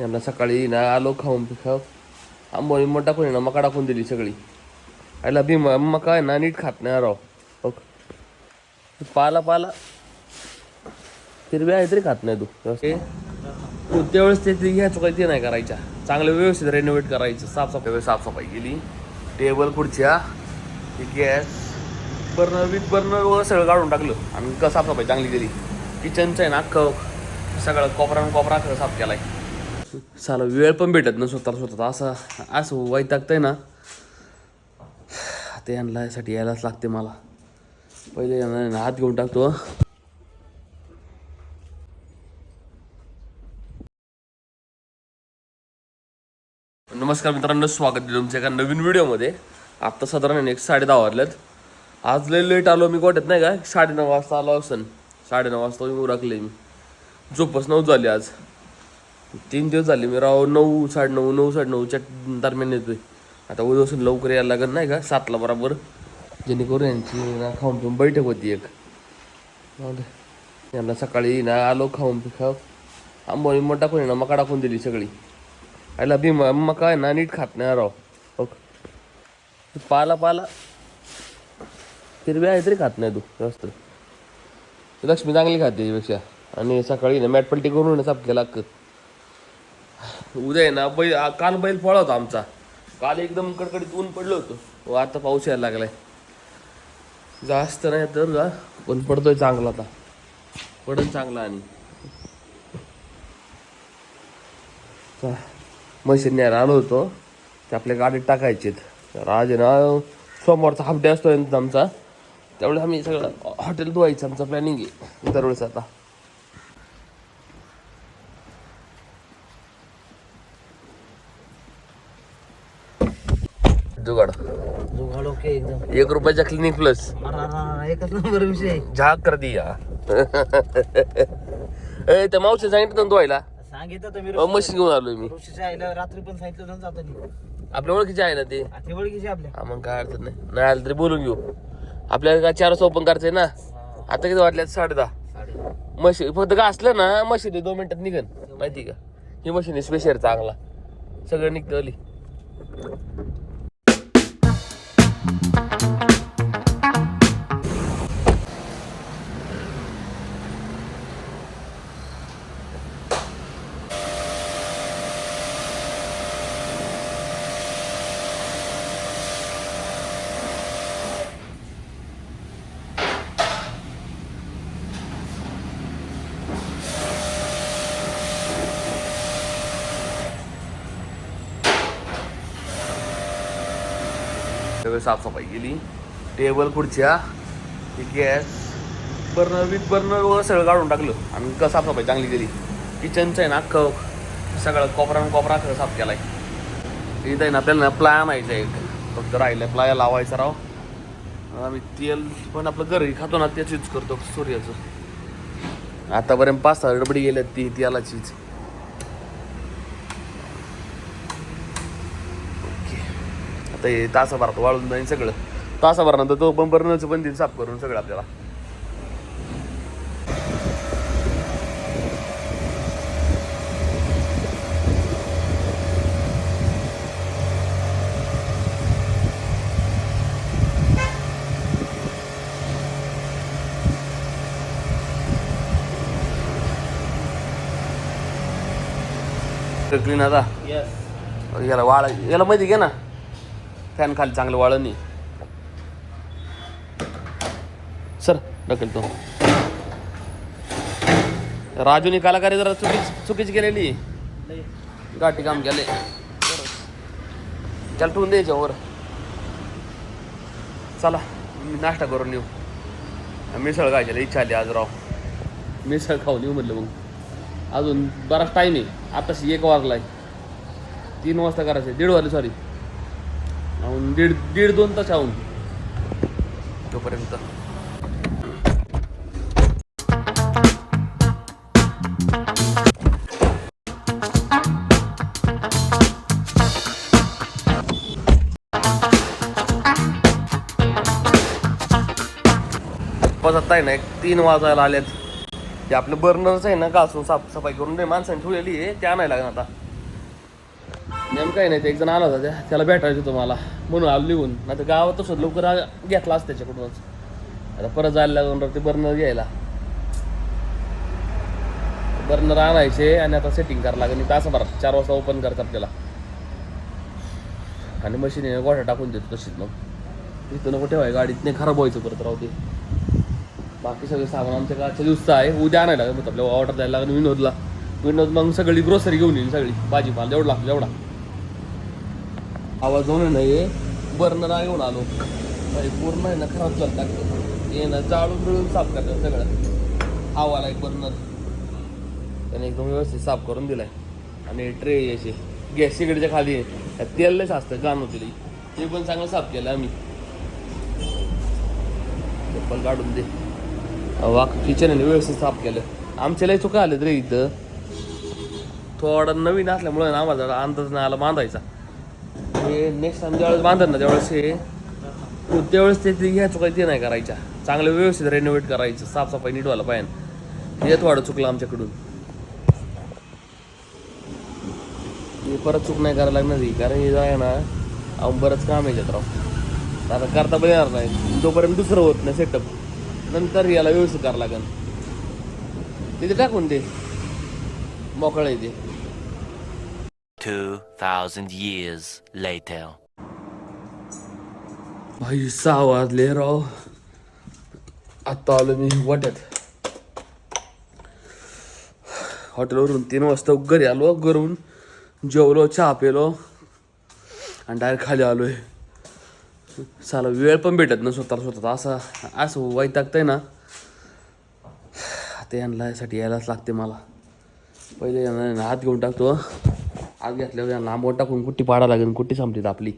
यांना सकाळी ना आलो खाऊन खाऊ आंबोनी मग टाकून आहे ना मका टाकून दिली सगळी. आयला भीम मका आहे ना नीट खात नाही राव. ओके पाला पाला. हिरव्या आहे तरी खात नाही तू. तू त्यावेळेस वेळेस ते ती घ्यायचं काही ते नाही करायच्या. चांगलं व्यवस्थित रेनोव्हेट करायचं. साफसफाई. साफसफाई केली. टेबल खुर्च्या. गॅस. बर्नर विथ बर्नर वगैरे सगळं काढून टाकलं. आणि साफसफाई चांगली केली. किचनचं आहे ना अख्खं. सगळं कोपरान न कोपरा साफ केला आहे साला वेळ पण भेटत ना स्वतःला स्वतः असं असं वैतागतंय ना. ते यासाठी यायलाच लागते मला. पहिले हात घेऊन टाकतो नमस्कार मित्रांनो स्वागत आहे तुमच्या एका नवीन व्हिडिओमध्ये. आत्ता साधारण एक साडे दहा वाजल्यात आज लय लेट आलो मी गोट्यात नाही का? साडे नऊ वाजता आलो असन. साडे नऊ वाजता मी उरकले मी. झोपच नऊ झाली आज. तीन दिवस झाले मी राव नऊ साडे नऊ नऊ साडे नऊच्या दरम्यान येतोय. आता उद्यापासून लवकर यायला लागेल नाही का? सातला बरोबर. जेणेकरून यांची ना खाऊन पिऊन बैठक होती एक. यांना सकाळी ना आलो खाऊन खाऊ. आंबोनी मग टाकून ना मका टाकून दिली सगळी. आयला भीम मका आहे ना नीट खात नाही राव. हो पाला पाला. हिरव्या आहे तरी खात नाही तू व्यवस्थित लक्ष्मी चांगली खाते यापेक्षा आणि सकाळी ना मॅट पलटी करून साफ केला. उद्या आहे ना बैल काल बैल फळ होता आमचा. काल एकदम कडकडीत ऊन पडलं होतं. व आता पाऊस यायला लागलाय. जास्त नाही तर जा पण पडतोय चांगला आता. पडन चांगला आणि. मशीन म्हशीने आलो होतो. ते आपल्या गाडीत टाकायचे तर ना सोमवारचा हाफ डे असतो आमचा. त्यावेळेस आम्ही सगळं हॉटेल धुवायचं आमचं प्लॅनिंग आहे. दरवेळेस आता. जुगाड. जुगाड ओके एकदम. एक रुपयाच्या क्लिनिक प्लस अरे एकच नंबर विषय. झाक कर दिया ए त्या मावशी सांगितलं ना धुवायला सांगितलं अहो, मशीन घेऊन आलोय मी. ऋषीच्या आईला रात्री पण सांगितलं ना जाताना. आपल्या ओळखीचे आहे ना ते ओळखीचे आपल्या. हा मग काय अडचण नाही. नाही आलं तरी बोलून घेऊ. आपल्याला काय चार ओपन करायचंय ना? आता किती वाटल्यात साडे दहा. साडे. मशीन फक्त का असलं ना मशीन दोन मिनिटात निघन. माहिती का? ही मशीन स्पेशल चांगला. सगळं निघतं अली सगळं साफसफाई केली. टेबल खुर्च्या गॅस बर्नर विथ बर्नर वगैरे सगळं काढून टाकलं. आणि कसं साफसफाई चांगली केली. किचनचं आहे ना ख सगळं कोपरा कोपरा अख्खं साफ आहे इथं आहे ना आपल्याला ना प्लाय आहे. एक फक्त राहिलं आहे प्लाया लावायचा राव. आम्ही तेल पण आपलं घरी खातो ना त्याच यूज करतो सूर्याचं. आतापर्यंत पाच सहा गडबडी गेल्या ती तेलाचीच. आता हे तासाभरात वाळून जाईल सगळं. तासाभरानंतर तो पण बर्नरचं पण साफ करून सगळं आपल्याला. क्लीन आता. याला वाळ याला माहिती घे ना? फॅन खाली चांगलं वाळणी सर ढकल तो. राजूने कलाकारी जरा चुकीच चुकीची केलेली. गाठी काम केले. त्याला ठेवून द्यायच्या वर चला मी नाश्ता करून येऊ. मिसळ खायची इच्छा आली आज राव. मिसळ खाऊन येऊ म्हटलं मग. अजून बराच टाईम आहे. आताशी एक वाजलाय. तीन वाजता करायचे दीड वाजले सॉरी अजून दीड दीड दोन तास आहोत तोपर्यंत. बस आहे ना एक तीन वाजायला आलेत. ते आपलं बर्नरच आहे ना घासून साफसफाई करून. माणसाने ठेवलेली आहे ते नाही लागणार आता. नेमकं काही नाही ते एक जण आला होता त्या- त्याला भेटायचं होतं मला. म्हणून आलो लिहून नाही तर गावात तसं लवकर घेतला असं त्याच्याकडूनच. आता परत जायला लागून ते बर्नर घ्यायला. बर्नर आणायचे आणि आता सेटिंग करावं लागेल. तास भरात चार वाजता ओपन करतात आपल्याला आणि मशीन गोठ्या टाकून देतो तशीच मग. इथं नको ठेवाय गाडीत नाही खराब व्हायचं परत राहू ते बाकी सगळे सामान आमच्या कालच्या दिवसचं आहे. उद्या आणायला लागेल आपल्या ऑर्डर द्यायला लागेल विनोदला. विनोद मग सगळी ग्रोसरी घेऊन येईल सगळी. भाजीपाला जेवढा लागतो जेवढा आवाज होऊन नाही बर्नर येऊन आलो. पूर्ण आहे ना खराब चालत टाकतो हे ना जाळून बिळून साफ करतात सगळं. आवाला एक बर्नर. त्याने एकदम व्यवस्थित साफ करून दिलाय. आणि ट्रे अशी गॅस सिगडीच्या खाली आहे. तेल लयच असतं गाण होते ते पण चांगलं साफ केलं आम्ही. चप्पल काढून दे. वाक किचन व्यवस्थित साफ केलं. आमच्या लय चुका आलं रे इथं. थोडा नवीन असल्यामुळे ना आम्हाला अंदाज नाही आला बांधायचा हे नेक्स्ट टाइम ज्यावेळेस बांधत ना त्यावेळेस हे त्यावेळेस ते ह्या चुका ते नाही करायच्या. चांगलं व्यवस्थित रेनोव्हेट करायचं साफसफाई नीट व्हायला पाहिजे. हे थोडं चुकलं आमच्याकडून. हे परत चूक नाही करायला लागणार ही कारण हे आहे ना अहो बरंच काम आहे याच्यात राव. आता करता पण येणार नाही. तोपर्यंत दुसरं होत नाही सेटअप नंतर याला व्यवस्थित करावं लागेल. तिथे टाकून दे. मोकळं आहे ते. 2,000 years later. भाई सहा वाजले राव आत्ता आलो मी वाट्यात हॉटेलवरून तीन वाजता घरी आलो घरून जेवलो चहा पेलो आणि डायरेक्ट खाली आलो आहे साला वेळ पण भेटत ना स्वतःला स्वतः असं असं आहे ना. ते यांना यासाठी यायलाच लागते मला. पहिले यांना हात घेऊन टाकतो आग घेतल्यावर यांना टाकून कुट्टी पाडा लागेल कुट्टी संपली आपली.